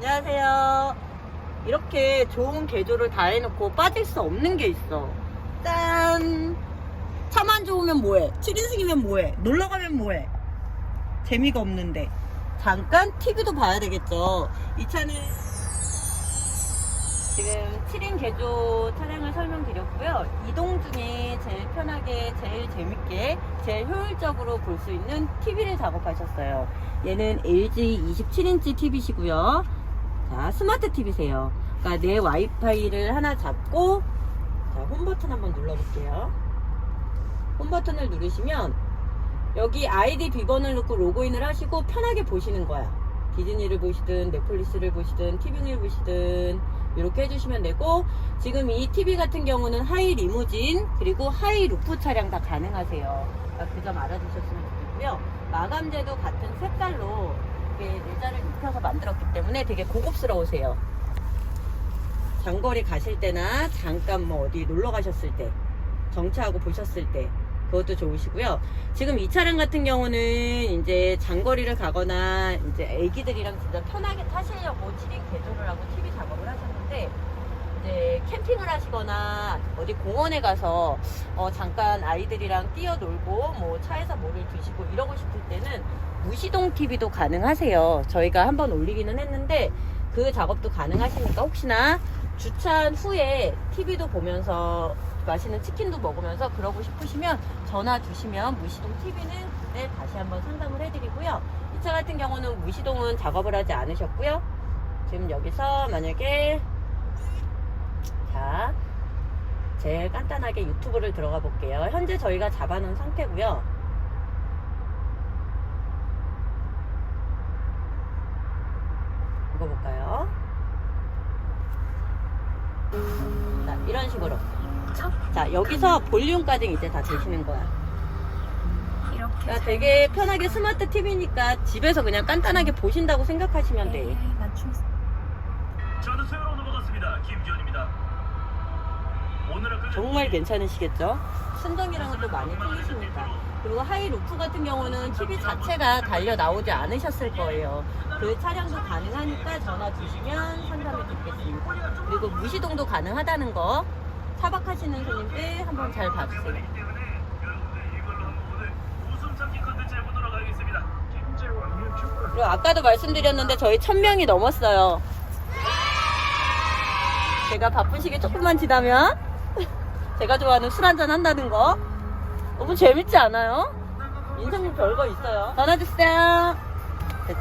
안녕하세요. 이렇게 좋은 개조를 다 해놓고 빠질 수 없는 게 있어. 짠! 차만 좋으면 뭐해? 7인승이면 뭐해? 놀러 가면 뭐해? 재미가 없는데. 잠깐 TV도 봐야 되겠죠. 이 차는 지금 7인 개조 차량을 설명드렸고요. 이동 중에 제일 편하게, 제일 재밌게, 제일 효율적으로 볼 수 있는 TV를 작업하셨어요. 얘는 LG 27인치 TV시고요. 자, 스마트 TV세요. 그러니까 내 와이파이를 하나 잡고 자, 홈 버튼 한번 눌러볼게요. 홈 버튼을 누르시면 여기 아이디 비번을 넣고 로그인을 하시고 편하게 보시는 거야. 디즈니를 보시든 넷플릭스를 보시든 티빙을 보시든 이렇게 해주시면 되고 지금 이 TV 같은 경우는 하이 리무진 그리고 하이 루프 차량 다 가능하세요. 그점 알아두셨으면 좋겠고요. 마감재도 같은 색깔로 이렇게 내자를 입혀서 만들었기 때문에 되게 고급스러우세요. 장거리 가실 때나 잠깐 뭐 어디 놀러 가셨을 때 정차하고 보셨을 때 그것도 좋으시고요. 지금 이 차량 같은 경우는 이제 장거리를 가거나 이제 애기들이랑 진짜 편하게 타시려고 7인 개조를 하고 TV 작업을 하셨는데 캠핑을 하시거나 어디 공원에 가서 어 잠깐 아이들이랑 뛰어놀고 뭐 차에서 뭐를 드시고 이러고 싶을 때는 무시동 TV도 가능하세요. 저희가 한번 올리기는 했는데 그 작업도 가능하시니까 혹시나 주차한 후에 TV도 보면서 맛있는 치킨도 먹으면서 그러고 싶으시면 전화 주시면 무시동 TV는 네, 다시 한번 상담을 해드리고요. 이 차 같은 경우는 무시동은 작업을 하지 않으셨고요. 지금 여기서 만약에 자 제일 간단하게 유튜브를 들어가 볼게요. 현재 저희가 잡아놓은 상태고요. 읽어볼까요? 자, 이런 식으로. 자, 여기서 볼륨까지 이제 다 되시는 거야. 이렇게 그러니까 되게 편하게 스마트 TV니까 집에서 그냥 간단하게 보신다고 생각하시면 돼. 네, 맞춤 저는 새로 넘어갔습니다. 김지현입니다. 정말 괜찮으시겠죠? 순정이랑은 또 많이 틀리시니까. 그리고 하이 루프 같은 경우는 TV 자체가 달려 나오지 않으셨을 거예요. 그 차량도 가능하니까 전화 주시면 상담해 드리겠습니다. 그리고 무시동도 가능하다는 거 차박하시는 손님들 한번 잘 봐주세요. 그리고 아까도 말씀드렸는데 저희 1000명이 넘었어요. 제가 바쁜 시기 조금만 지나면 제가 좋아하는 술 한잔 한다는 거 너무 재밌지 않아요? 인생도 별거 있어요. 전화 주세요. 됐지?